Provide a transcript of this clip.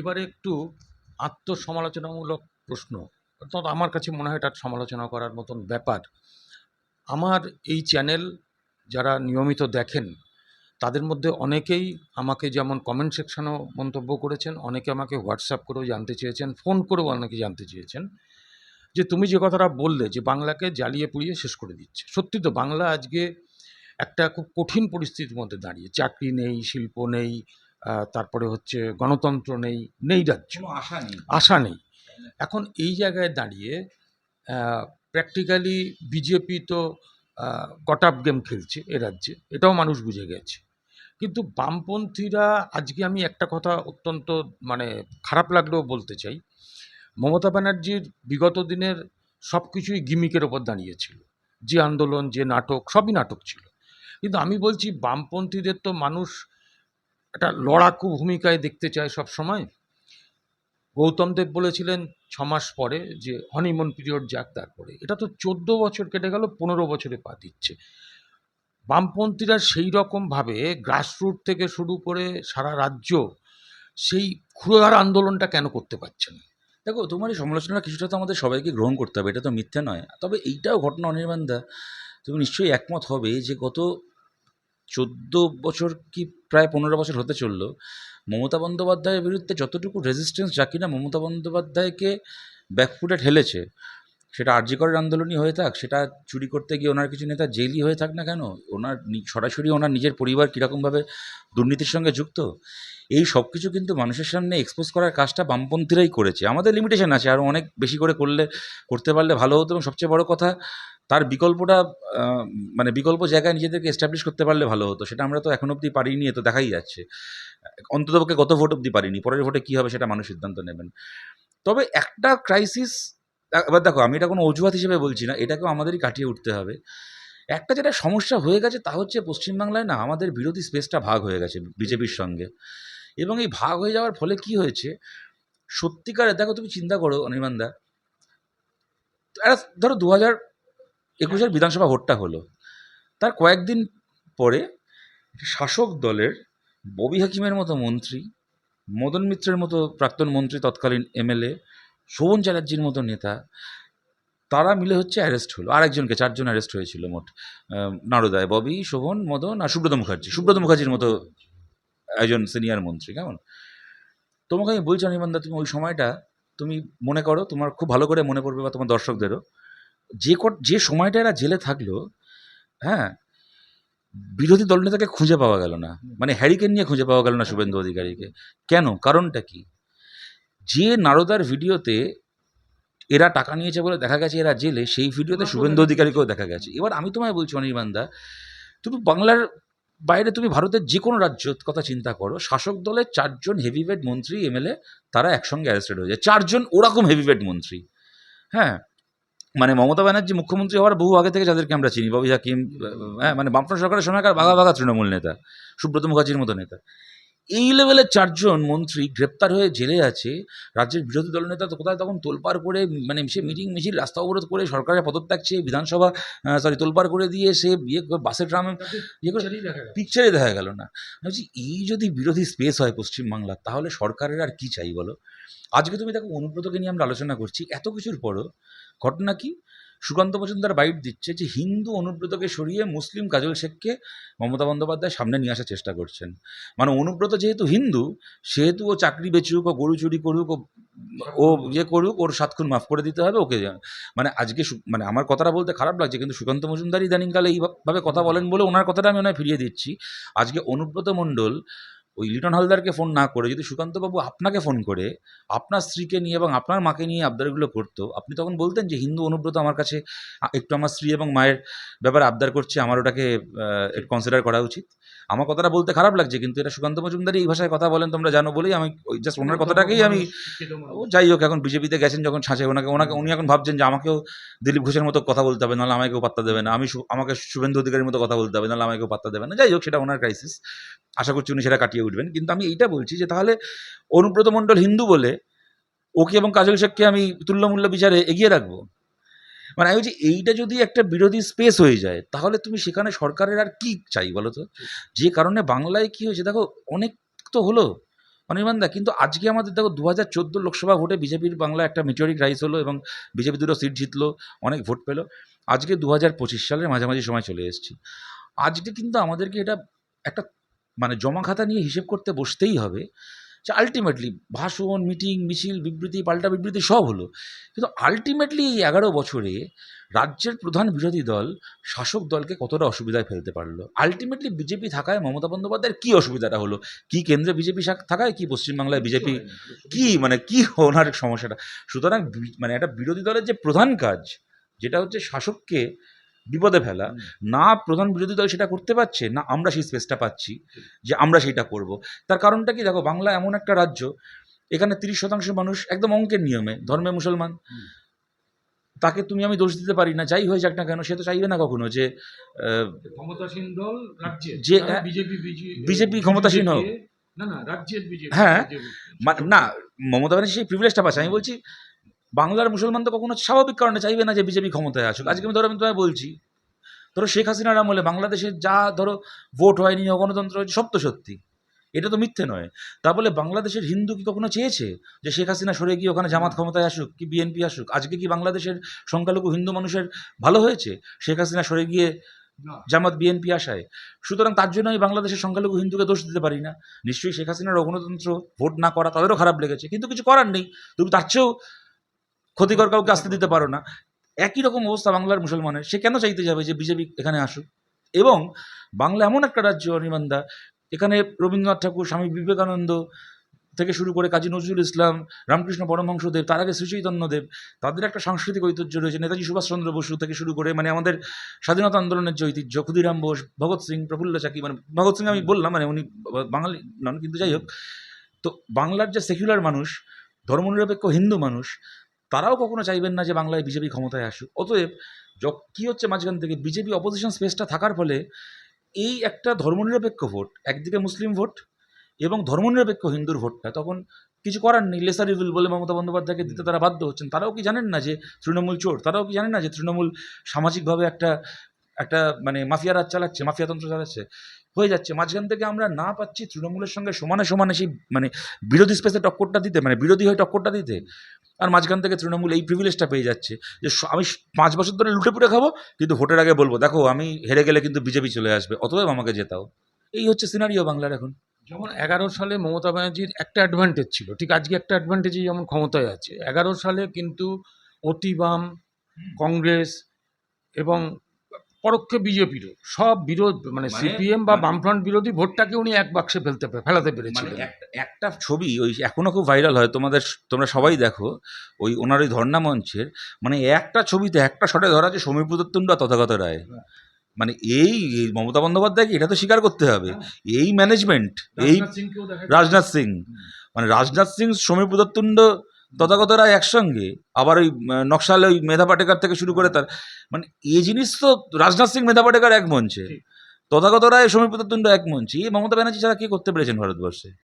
এবারে একটু আত্মসমালোচনামূলক প্রশ্ন। অর্থাৎ আমার কাছে মনে হয় এটা সমালোচনা করার মতন ব্যাপার। আমার এই চ্যানেল যারা নিয়মিত দেখেন, তাদের মধ্যে অনেকেই আমাকে যেমন কমেন্ট সেকশনেও মন্তব্য করেছেন, অনেকে আমাকে হোয়াটসঅ্যাপ করেও জানতে চেয়েছেন ফোন করেও অনেকে জানতে চেয়েছেন যে তুমি যে কথাটা বললে যে বাংলাকে জ্বালিয়ে পুড়িয়ে শেষ করে দিচ্ছে। সত্যি তো বাংলা আজকে একটা খুব কঠিন পরিস্থিতির মধ্যে দাঁড়িয়ে। চাকরি নেই, শিল্প নেই তারপরে হচ্ছে গণতন্ত্র নেই নেই রাজ্য। আশা নেই। আশা নেই। এখন এই জায়গায় দাঁড়িয়ে প্র্যাকটিক্যালি বিজেপি তো কট আপ গেম খেলছে এ রাজ্যে। এটাও মানুষ বুঝে গেছে। কিন্তু বামপন্থীরা আজকে আমি একটা কথা অত্যন্ত মানে খারাপ লাগলেও বলতে চাই। মমতা ব্যানার্জির বিগত দিনের সব কিছুই গিমিকের ওপর দাঁড়িয়েছিল। যে আন্দোলন যে নাটক সবই নাটক ছিল। কিন্তু আমি বলছি বামপন্থীদের তো মানুষ একটা লড়াকু ভূমিকায় দেখতে চায় সব সময়। গৌতম দেব বলেছিলেন ছ মাস পরে যে হনিমুন পিরিয়ড যাক তারপরে। এটা তো চোদ্দ বছর কেটে গেল, পনেরো বছরে পা দিচ্ছে। বামপন্থীরা সেই রকমভাবে গ্রাসরুট থেকে শুরু করে সারা রাজ্য সেই ক্ষুরধার আন্দোলনটা কেন করতে পারছে না? দেখো, তোমার এই সমালোচনা কিছুটা তো আমাদের সবাইকে গ্রহণ করতে হবে, এটা তো মিথ্যে নয়। তবে এইটাও ঘটনা অনির্বাণদা তুমি নিশ্চয়ই একমত হবে যে গত চোদ্দ বছর কি প্রায় পনেরো বছর হতে চলল, মমতা বন্দ্যোপাধ্যায়ের বিরুদ্ধে যতটুকু রেজিস্ট্যান্স যা কিনা মমতা বন্দ্যোপাধ্যায়কে ব্যাকফুটে ঠেলেছে সেটা আর্যিকরের আন্দোলনই হয়ে থাক, সেটা চুরি করতে গিয়ে ওনার কিছু নেতা জেলই হয়ে থাক না কেন, ওনার সরাসরি ওনার নিজের পরিবার কীরকমভাবে দুর্নীতির সঙ্গে যুক্ত, এই সব কিছু কিন্তু মানুষের সামনে এক্সপোজ করার কাজটা বামপন্থীরাই করেছে, আমাদের লিমিটেশন আছে আরও অনেক বেশি করে করলে, করতে পারলে ভালো হতো এবং সবচেয়ে বড় কথা তার বিকল্পটা মানে বিকল্প জায়গায় নিজেদেরকে এস্টাবলিশ করতে পারলে ভালো হতো, সেটা আমরা তো এখন অবধি পারিনি, এ তো দেখাই যাচ্ছে। অন্ততপক্ষে গত ভোট অবধি পারিনি, পরের ভোটে কী হবে সেটা মানুষ সিদ্ধান্ত নেবেন। তবে একটা ক্রাইসিস এবার দেখো, আমি এটা কোনো অজুহাত হিসেবে বলছি না, এটাকেও আমাদেরই কাটিয়ে উঠতে হবে। একটা যেটা সমস্যা হয়ে গেছে তা হচ্ছে পশ্চিমবাংলায় না, আমাদের বিরোধী স্পেসটা ভাগ হয়ে গেছে বিজেপির সঙ্গে। এবং এই ভাগ হয়ে যাওয়ার ফলে কি হয়েছে সত্যিকারে দেখো তুমি চিন্তা করো অনির্বাণদা ধরো দু হাজার একুশের বিধানসভা ভোটটা হলো। তার কয়েকদিন পরে শাসক দলের ববি হাকিমের মতো মন্ত্রী, মদন মিত্রের মতো প্রাক্তন মন্ত্রী, তৎকালীন এমএলএ, শোভন চ্যাটার্জির মতো নেতা, তারা মিলে হচ্ছে অ্যারেস্ট হলো। আরেকজনকে, চারজন অ্যারেস্ট হয়েছিল মোট। নারদায় ববি, শোভন, মদন আর সুব্রত মুখার্জি। সুব্রত মুখার্জির মতো একজন সিনিয়র মন্ত্রী, কেমন? তোমাকে আমি বলছি অনির্বাণদা তুমি ওই সময়টা, তুমি মনে করো, তোমার খুব ভালো করে মনে পড়বে বা তোমার দর্শকদেরও যে কট যে সময়টা এরা জেলে থাকল হ্যাঁ বিরোধী দলনেতাকে খুঁজে পাওয়া গেল না। মানে হ্যারিকেন নিয়ে খুঁজে পাওয়া গেল না শুভেন্দু অধিকারীকে। কেন? কারণটা কি? যে নারদার ভিডিওতে এরা টাকা নিয়েছে বলে দেখা গেছে এরা জেলে সেই ভিডিওতে শুভেন্দু অধিকারীকেও দেখা গেছে। এবার আমি তোমায় বলছি অনির্বাণদা তুমি বাংলার বাইরে তুমি ভারতের যে কোনো রাজ্য কথা চিন্তা করো শাসক দলের চারজন হেভিওয়েট মন্ত্রী এমএলএ তারা একসঙ্গে অ্যারেস্টেড হয়ে যায়। চারজন ওরকম হেভিওয়েট মন্ত্রী। হ্যাঁ মানে মমতা ব্যানার্জি মুখ্যমন্ত্রী হওয়ার বহু আগে থেকে যাদেরকে আমরা চিনি, ববি হাকিম হ্যাঁ মানে বামফ্রন্ট সরকারের সময়কার বাঘা বাঘা তৃণমূল নেতা, সুব্রত মুখার্জির মতো নেতা। এই লেভেলের চারজন মন্ত্রী গ্রেপ্তার হয়ে জেলে আছে। রাজ্যের বিরোধী দলনেতা তো কোথায় তখন তোলপাড় করে মানে সে মিটিং মিছিল রাস্তা অবরোধ করে সরকারের পদত্যাগ চেয়ে বিধানসভা সরি তোলপাড় করে দিয়ে সে ইয়ে করে বাসে ট্রামে ইয়ে করে পিকচারে দেখা গেল। না। বলছি এই যদি বিরোধী স্পেস হয় পশ্চিমবাংলার তাহলে সরকারের আর কি চাই বলো? আজকে তুমি দেখো অনুব্রতকে নিয়ে আমরা আলোচনা করছি। এত কিছুর পরও ঘটনা কি? সুকান্ত মজুমদার বাইট দিচ্ছে যে হিন্দু অনুব্রতকে সরিয়ে মুসলিম কাজল শেখকে মমতা বন্দ্যোপাধ্যায় সামনে নিয়ে আসার চেষ্টা করছেন। মানে অনুব্রত যেহেতু হিন্দু, সেহেতু ও চাকরি বেচুক, ও গরু চুরি করুক, ও ও ইয়ে করুক, ওর সাত খুন মাফ করে দিতে হবে, ওকে মানে আজকে মানে আমার কথাটা বলতে খারাপ লাগছে, কিন্তু সুকান্ত মজুমদার ইদানিংকালে এইভাবে কথা বলেন বলে ওনার কথাটা আমি ওনায় ফিরিয়ে দিচ্ছি। আজকে অনুব্রত মণ্ডল ওই লিটন হালদারকে ফোন না করে, যদি সুকান্তবাবু আপনাকে ফোন করে, আপনার স্ত্রীকে নিয়ে এবং আপনার মাকে নিয়ে আবদারগুলো করতো, আপনি তখন বলতেন যে হিন্দু অনুব্রত আমার কাছে একটু আমার স্ত্রী এবং মায়ের ব্যাপারে আবদার করছে, আমার ওটাকে কনসিডার করা উচিত? আমার কথাটা বলতে খারাপ লাগছে, কিন্তু এটা সুকান্ত মজুমদারই এই ভাষায় কথা বলেন, তোমরা জানো বলেই আমি ওই জাস্ট ওনার কথাটাকেই আমি যাই হোক, এখন বিজেপিতে গেছেন যখন ছাঁচে, ওনাকে ওনাকে, উনি এখন ভাবছেন যে আমাকেও দিলীপ ঘোষের মতো কথা বলতে হবে, নাহলে আমাকেও পাত্তা দেবে না। আমি আমাকে শুভেন্দু অধিকারীর মতো কথা বলতে হবে, নাহলে আমাকেও পাত্তা দেবে না। যাই হোক, সেটা ওনার ক্রাইসিস আশা করছি উনি সেটা কাটিয়ে উঠবেন। কিন্তু আমি এইটা বলছি যে তাহলে অনুব্রত মণ্ডল হিন্দু বলে ওকে এবং কাজল শেখকে আমি তুল্যমূল্য বিচারে এগিয়ে রাখব? মানে আমি বলছি, এইটা যদি একটা বিরোধী স্পেস হয়ে যায়, তাহলে তুমি সেখানে সরকারের আর কি চাই বলো তো? যে কারণে বাংলায় কি হয়েছে, দেখো অনেক তো হলো, অনির্বাণ দা, কিন্তু আজকে আমাদের দেখো দু হাজার চোদ্দ লোকসভা ভোটে বিজেপির বাংলা একটা মেজরিটি রাইস হলো এবং বিজেপি দুটো সিট জিতলো, অনেক ভোট পেল। আজকে দু হাজার পঁচিশ সালের মাঝামাঝি সময় চলে এসেছি। আজকে কিন্তু আমাদেরকে এটা একটা মানে জমা খাতা নিয়ে হিসেব করতে বসতেই হবে। আলটিমেটলি ভাষণ মিটিং মিছিল বিবৃতি পাল্টা বিবৃতি সব হলো। কিন্তু আলটিমেটলি এই এগারো বছরে রাজ্যের প্রধান বিরোধী দল শাসক দলকে কতটা অসুবিধায় ফেলতে পারল? আলটিমেটলি বিজেপি থাকায় মমতা বন্দ্যোপাধ্যায়ের কী অসুবিধাটা হলো? কি কেন্দ্রে বিজেপি থাকায় কি পশ্চিমবাংলায় বিজেপি কি মানে কি ওনার সমস্যাটা? সুতরাং মানে একটা বিরোধী দলের যে প্রধান কাজ যেটা হচ্ছে শাসককে বিপদে ফেলা। না প্রধান বিরোধী দল সেটা করতে পারছে না আমরা সেই স্পেসটা পাচ্ছি যে আমরা সেটা করব। তার কারণটা কি দেখো বাংলা এমন একটা রাজ্য এখানে তিরিশ শতাংশ মানুষ একদম অঙ্কের নিয়মে ধর্মে মুসলমান। তাকে তুমি আমি দোষ দিতে পারি না যাই হয়ে যাক না কেন সে তো চাইবে না কখনো যে ক্ষমতাসীন দল রাজ্যে যে- বিজেপি BJP ক্ষমতাসীন হোক। না না রাজ্যের বিজেপি। হ্যাঁ, না মমতা ব্যানার্জি সেই প্রিভিলেজটা পাচ্ছে। আমি বলছি বাংলার মুসলমান তো কখনো স্বাভাবিক কারণে চাইবে না যে বিজেপি ক্ষমতায় আসুক। আজকে আমি ধরো আমি তোমায় বলছি ধরো শেখ হাসিনার আমলে বাংলাদেশে যা ধরো ভোট হয়নি গণতন্ত্র হয়েছে সব তো সত্যি। এটা তো মিথ্যে নয়। তা বলে বাংলাদেশের হিন্দু কি কখনো চেয়েছে যে শেখ হাসিনা সরে গিয়ে ওখানে জামাত ক্ষমতায় আসুক কি বিএনপি আসুক? আজকে কি বাংলাদেশের সংখ্যালঘু হিন্দু মানুষের ভালো হয়েছে? শেখ হাসিনা সরে গিয়ে জামাত বিএনপি আসায়। সুতরাং তার জন্য আমি বাংলাদেশের সংখ্যালঘু হিন্দুকে দোষ দিতে পারি না। নিশ্চয়ই শেখ হাসিনার গণতন্ত্র ভোট না করা তাদেরও খারাপ লেগেছে কিন্তু কিছু করার নেই। তুমি তার চেয়েও ক্ষতিকর কাউকে আসতে দিতে পারো না। একই রকম অবস্থা বাংলার মুসলমানের। সে কেন চাইতে যাবে যে বিজেপি এখানে আসুক? এবং বাংলা এমন একটা রাজ্য অনিমান্দা এখানে রবীন্দ্রনাথ ঠাকুর, স্বামী বিবেকানন্দ থেকে শুরু করে কাজী নজরুল ইসলাম, রামকৃষ্ণ পরমহংসদেব, তার আগে শ্রীচৈতন্যদেব, তাদের একটা সাংস্কৃতিক ঐতিহ্য রয়েছে। নেতাজি সুভাষচন্দ্র বসু থেকে শুরু করে মানে আমাদের স্বাধীনতা আন্দোলনের যে ঐতিহ্য, ক্ষুদিরাম বোস, ভগৎ সিং, প্রফুল্ল চাকি মানে ভগৎ সিং আমি বললাম মানে উনি বাঙালি নন, কিন্তু যাই হোক। তো বাংলার যে সেকুলার মানুষ, ধর্মনিরপেক্ষ হিন্দু মানুষ তারাও কখনো চাইবেন না যে বাংলায় বিজেপি ক্ষমতায় আসুক। অতএব কি হচ্ছে মাঝখান থেকে, বিজেপি অপোজিশন স্পেসটা থাকার ফলে এই একটা ধর্মনিরপেক্ষ ভোট, একদিকে মুসলিম ভোট এবং ধর্মনিরপেক্ষ হিন্দুর ভোটটা, তখন কিছু করার নেই। লেসার ইভিল বলে মমতা বন্দ্যোপাধ্যায়কে দিতে তারা বাধ্য হচ্ছেন। তারাও কি জানেন না যে তৃণমূল চোর? তারাও কি জানেন না যে তৃণমূল সামাজিকভাবে একটা একটা মানে মাফিয়া রাজ চালাচ্ছে মাফিয়াতন্ত্র চালাচ্ছে? হয়ে যাচ্ছে। মাঝখান থেকে আমরা না পাচ্ছি তৃণমূলের সঙ্গে সমানে সমানে সেই মানে বিরোধী স্পেসে টক্করটা দিতে মানে বিরোধী হয়ে টক্করটা দিতে। আর মাঝখান থেকে তৃণমূল এই প্রিভিলেজটা পেয়ে যাচ্ছে যে আমি পাঁচ বছর ধরে লুটে পুটে খাব কিন্তু ভোটের আগে বলব দেখো আমি হেরে গেলে কিন্তু বিজেপি চলে আসবে অতএব আমাকে জেতাও। এই হচ্ছে সিনারিও বাংলার এখন। যেমন এগারো সালে মমতা ব্যানার্জির একটা অ্যাডভান্টেজ ছিল ঠিক আজকে একটা অ্যাডভান্টেজই যেমন ক্ষমতায় আছে। এগারো সালে কিন্তু অতিবাম কংগ্রেস এবং পরোক্ষে বিজেপিরও। সব বিরোধ মানে মানে- সিপিএম বা মানে- বামফ্রন্ট বিরোধী ভোটটাকে উনি এক বাক্সে ফেলতে ফেলাতে মানে পেরেছিলেন একটা একটা ছবি ওই এখনও খুব ভাইরাল হয় তোমাদের তোমরা সবাই দেখো ওই ওনার ওই ধর্ণা মঞ্চের মানে একটা ছবিতে একটা শটে ধরা আছে সমীর প্রদত্তুণ্ড তথাগত রায়। হ্যাঁ। মানে এই এই মমতা বন্দ্যোপাধ্যায়কে এটা তো স্বীকার করতে হবে। এই ম্যানেজমেন্ট এই রাজনাথ সিং মানে রাজনাথ সিং সমীর প্রদত্তুণ্ড তথাগত রায় একসঙ্গে আবার ওই নকশাল ওই মেধা পাটেকার থেকে শুরু করে তার মানে এই জিনিস তো রাজনাথ সিং মেধা পাটেকার এক মঞ্চে। তথাগতরা তথাগত রায় সমীর প্রদত্তুণ্ড এক মঞ্চে এই মমতা ব্যানার্জি ছাড়া কি করতে পেরেছেন ভারতবর্ষে?